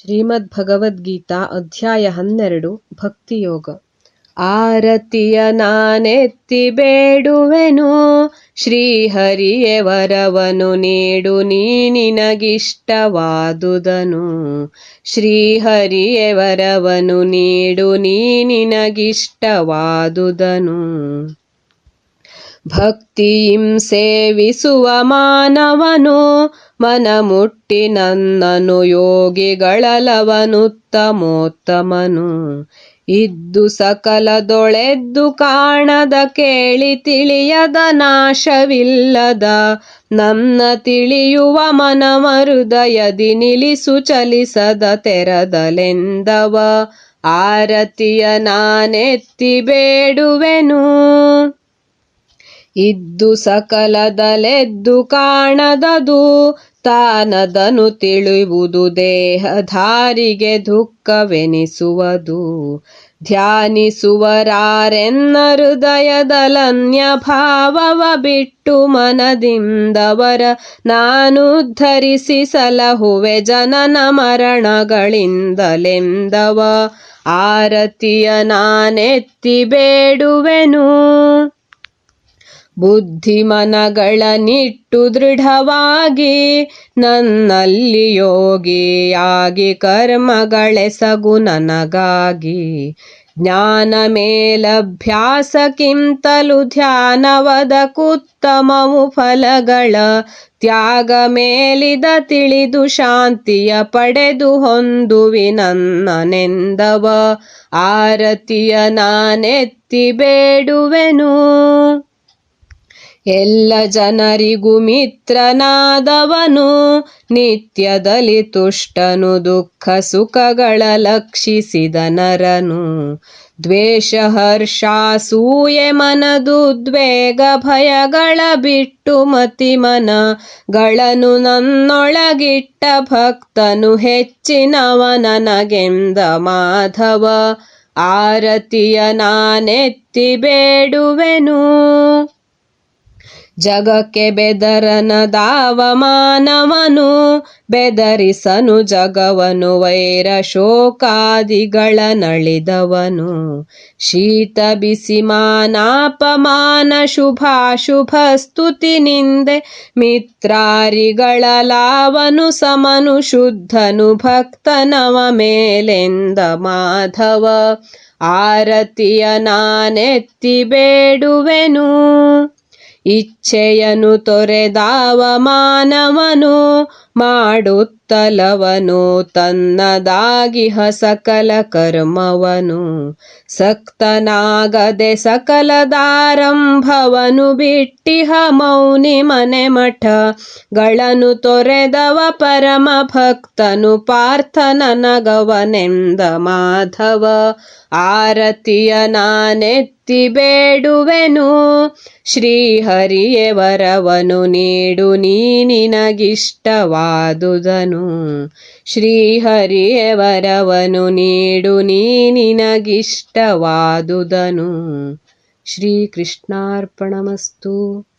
ಶ್ರೀಮದ್ಭಗವದ್ಗೀತಾ ಅಧ್ಯಾಯ ಹನ್ನೆರಡು, ಭಕ್ತಿಯೋಗ. ಆರತಿಯ ನಾನೆತ್ತಿ ಬೇಡುವೆನು, ಶ್ರೀಹರಿಯೇ ವರವನು ನೀಡು ನೀ ನಿನಗಿಷ್ಟವಾದುದನು. ಶ್ರೀಹರಿಯೇ ನೀಡು ನೀ ನಿನಗಿಷ್ಟವಾದುದನು. ಭಕ್ತಿಯಿಂ ಸೇವಿಸುವ ಮಾನವನು ಮನ ಮುಟ್ಟಿ ನನ್ನನು ಯೋಗಿಗಳಲವನುತ್ತಮೋತ್ತಮನು. ಇದ್ದು ಸಕಲದೊಳೆದ್ದು ಕಾಣದ ಕೇಳಿ ತಿಳಿಯದ ನಾಶವಿಲ್ಲದ ನನ್ನ ತಿಳಿಯುವ ಮನವರುದಯದಿ ಹೃದಯದಿ ನಿಲ್ಲಿಸು ಚಲಿಸದ ತೆರದಲೆಂದವ. ಆರತಿಯ ನಾನೆತ್ತಿ ಬೇಡುವೆನು. ಇದ್ದು ಸಕಲದಲೆದ್ದು ಕಾಣದದು ತಾನದನು ತಿಳಿಯುವುದು ದೇಹಧಾರಿಗೆ ದುಃಖವೆನಿಸುವುದು. ಧ್ಯಾನಿಸುವರಾರೆನ್ನ ಹೃದಯದಲನ್ಯ ಭಾವವ ಬಿಟ್ಟು ಮನದಿಂದವರ ನಾನು ಧರಿಸಿ ಸಲಹುವೆ ಜನನ ಮರಣಗಳಿಂದಲೆಂದವ. ಆರತಿಯ ನಾನೆತ್ತಿ ಬೇಡುವೆನು. ಬುದ್ಧಿಮನಗಳನಿಟ್ಟು ದೃಢವಾಗಿ ನನ್ನಲ್ಲಿ ಯೋಗಿಯಾಗಿ ಕರ್ಮಗಳೆಸಗು ನನಗಾಗಿ. ಜ್ಞಾನ ಮೇಲಭ್ಯಾಸಕ್ಕಿಂತಲೂ ಧ್ಯಾನವದ ಕುತ್ತಮವು ಫಲಗಳ ತ್ಯಾಗ ಮೇಲಿದ ತಿಳಿದು ಶಾಂತಿಯ ಪಡೆದು ಹೊಂದುವಿ ನನ್ನನೆಂದವ. ಆರತಿಯ ನಾನೆತ್ತಿ ಬೇಡುವೆನು. ಎಲ್ಲ ಜನರಿಗೂ ಮಿತ್ರನಾದವನು, ನಿತ್ಯದಲ್ಲಿ ತುಷ್ಟನು, ದುಃಖ ಸುಖಗಳ ಲಕ್ಷಿಸಿದ ನರನು. ದ್ವೇಷ ಹರ್ಷಾಸೂಯೆ ಮನದುದ್ವೇಗ ಭಯಗಳ ಬಿಟ್ಟು ಮತಿ ಮನಗಳನ್ನು ನನ್ನೊಳಗಿಟ್ಟ ಭಕ್ತನು ಹೆಚ್ಚಿನವ ನನಗೆಂದ ಮಾಧವ, ಆರತಿಯ ನಾನೆತ್ತಿ ಬೇಡುವೆನು. ಜಗಕ್ಕೆ ಬೆದರನದಾವಮಾನವನು ಬೆದರಿಸನು ಜಗವನು ವೈರ ಶೋಕಾದಿಗಳ ನಳಿದವನು. ಶೀತ ಬಿಸಿ ಮಾನಾಪಮಾನ ಶುಭಾಶುಭ ಸ್ತುತಿ ನಿಂದೆ, ಮಿತ್ರಾರಿಗಳ ಲಾವನು ಸಮನು ಶುದ್ಧನು ಭಕ್ತನವ ಮೇಲೆಂದ ಮಾಧವ, ಆರತಿಯ ನಾನೆತ್ತಿ ಬೇಡುವೆನು. ಇಚ್ಛೆಯನು ತೊರೆದಾವ ಮಾನವನು, ಮಾಡುತ್ತಲವನು ತನ್ನದಾಗಿಹ ಸಕಲ ಕರ್ಮವನು. ಸಕ್ತನಾಗದೆ ಸಕಲದಾರಂಭವನು ಬಿಟ್ಟಿಹ ಮೌನಿ ಮನೆ ಗಳನು ತೊರೆದವ ಪರಮ ಭಕ್ತನು ಪಾರ್ಥನನಗವನೆಂದ ಮಾಧವ. ಆರತಿಯ ನಾನೆತ್ತಿ ಬೇಡುವೆನು. ಶ್ರೀಹರಿಯೇ ವರವನು ನೀಡು ನೀ ನಿನಗಿಷ್ಟವಾದುದನು. ಶ್ರೀಹರಿಯೇ ವರವನು ನೀಡು ನೀ ನಿನಗಿಷ್ಟವಾದುದನು. ಶ್ರೀಕೃಷ್ಣಾರ್ಪಣಮಸ್ತು.